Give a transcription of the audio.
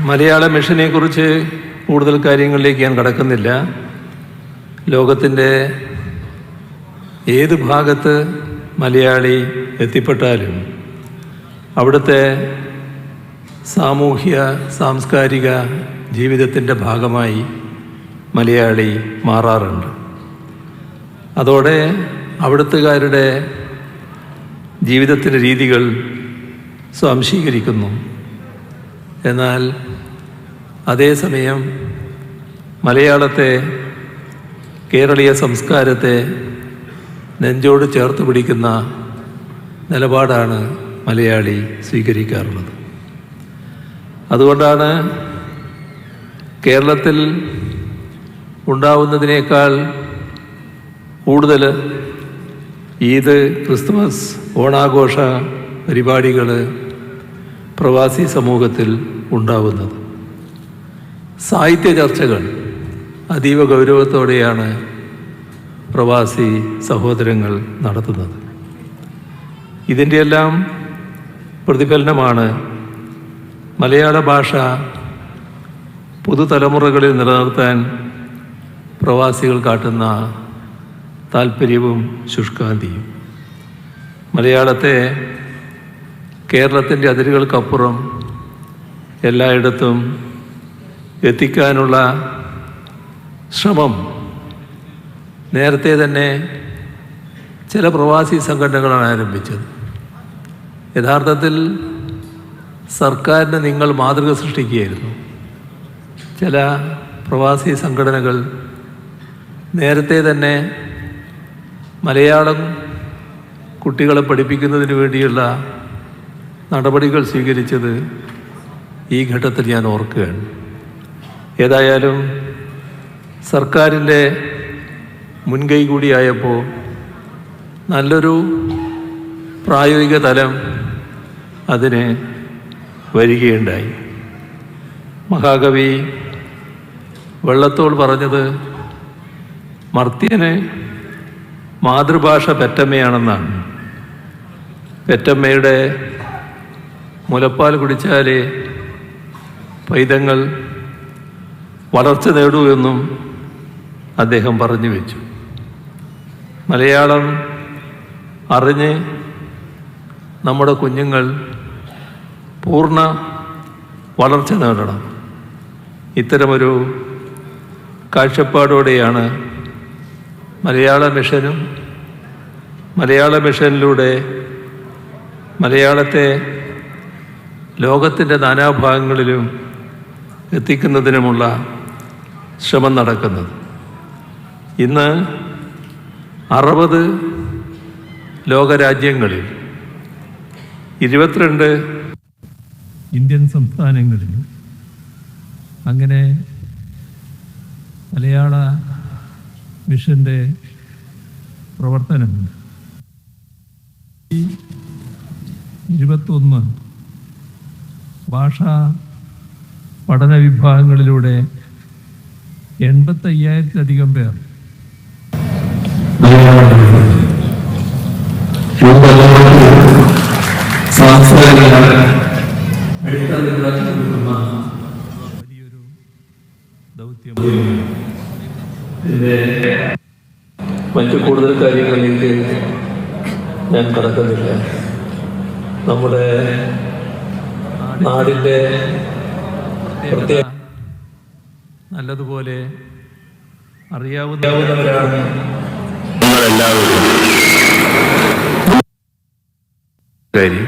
മലയാള മിഷനെ കുറിച്ച് കൂടുതൽ കാര്യങ്ങളിലേക്ക് ഞാൻ കടക്കുന്നില്ല. ലോകത്തിന്റെ ഏത് ഭാഗത്ത് മലയാളി എത്തിപ്പെട്ടാലും അവിടുത്തെ സാമൂഹ്യ സാംസ്കാരിക ജീവിതത്തിന്റെ ഭാഗമായി മലയാളി മാറാറുണ്ട്. അതോടെ അവിടുത്തുകാരുടെ ജീവിതത്തിന്റെ രീതികൾ സ്വാംശീകരിക്കുന്നു. എന്നാൽ അതേസമയം മലയാളത്തെ കേരളീയ സംസ്കാരത്തെ നെഞ്ചോട് ചേർത്ത് പിടിക്കുന്ന നിലപാടാണ് മലയാളി സ്വീകരിക്കാറുള്ളത്. അതുകൊണ്ടാണ് കേരളത്തിൽ ഉണ്ടാവുന്നതിനേക്കാൾ കൂടുതൽ ഈദ് ക്രിസ്തുമസ് ഓണാഘോഷ പരിപാടികൾ പ്രവാസി സമൂഹത്തിൽ ഉണ്ടാവുന്നത്. സാഹിത്യ ചർച്ചകൾ അതീവ ഗൗരവത്തോടെയാണ് പ്രവാസി സഹോദരങ്ങൾ നടത്തുന്നത്. ഇതിന്റെയെല്ലാം പ്രതിഫലനമാണ് മലയാള ഭാഷ പുതുതലമുറകളിൽ നിലനിർത്താൻ പ്രവാസികൾ കാട്ടുന്ന താല്പര്യവും ശുഷ്കാന്തിയും. മലയാളത്തെ കേരളത്തിന്റെ അതിരുകൾക്കപ്പുറം എല്ലായിടത്തും എത്തിക്കാനുള്ള ശ്രമം. നേരത്തെ തന്നെ ചില പ്രവാസി സംഘടനകളാണ് ആരംഭിച്ചത്. യഥാർത്ഥത്തിൽ സർക്കാരിന് നിങ്ങൾ മാതൃക സൃഷ്ടിക്കുകയായിരുന്നു. ചില പ്രവാസി സംഘടനകൾ നേരത്തെ തന്നെ മലയാളം കുട്ടികളെ പഠിപ്പിക്കുന്നതിന് വേണ്ടിയുള്ള നടപടികൾ സ്വീകരിച്ചത് ഈ ഘട്ടത്തിൽ ഞാൻ ഓർക്കുകയാണ്. ഏതായാലും സർക്കാരിന്റെ മുൻകൈ കൂടിയായപ്പോൾ നല്ലൊരു പ്രായോഗിക തലം അതിന് വരികയുണ്ടായി. മഹാകവി വെള്ളത്തോൾ പറഞ്ഞത് മർത്യന് മാതൃഭാഷ പെറ്റമ്മയാണെന്നാണ്. പെറ്റമ്മയുടെ മുലപ്പാൽ കുടിച്ചാലേ പൈതങ്ങൾ വളർച്ച നേടൂ എന്നും അദ്ദേഹം പറഞ്ഞു വെച്ചു. മലയാളം അറിഞ്ഞ് നമ്മുടെ കുഞ്ഞുങ്ങൾ പൂർണ വളർച്ച നേടണം. ഇത്തരമൊരു കാഴ്ചപ്പാടോടെയാണ് മലയാള മിഷനും മലയാള മിഷനിലൂടെ മലയാളത്തെ ലോകത്തിന്റെ നാനാഭാഗങ്ങളിലും എത്തിക്കുന്നതിനുമുള്ള ശ്രമം നടക്കുന്നത്. ഇന്ന് അറുപത് ലോകരാജ്യങ്ങളിൽ ഇരുപത്തിരണ്ട് ഇന്ത്യൻ സംസ്ഥാനങ്ങളിൽ അങ്ങനെ മലയാള മിഷന്റെ പ്രവർത്തനമുണ്ട് ഇരുപത്തൊന്ന് ഭാഷാ പഠന വിഭാഗങ്ങളിലൂടെ എൺപത്തയ്യായിരത്തിലധികം പേർ. വലിയൊരു ദൗത്യം. മറ്റു കൂടുതൽ കാര്യങ്ങളിലേക്ക് ഞാൻ കടക്കുന്നില്ല. നമ്മുടെ നാടിന്റെ പ്രത്യേക നല്ലതുപോലെ അറിയാവുന്നവരാണ് നിങ്ങളെല്ലാവരും. കാര്യം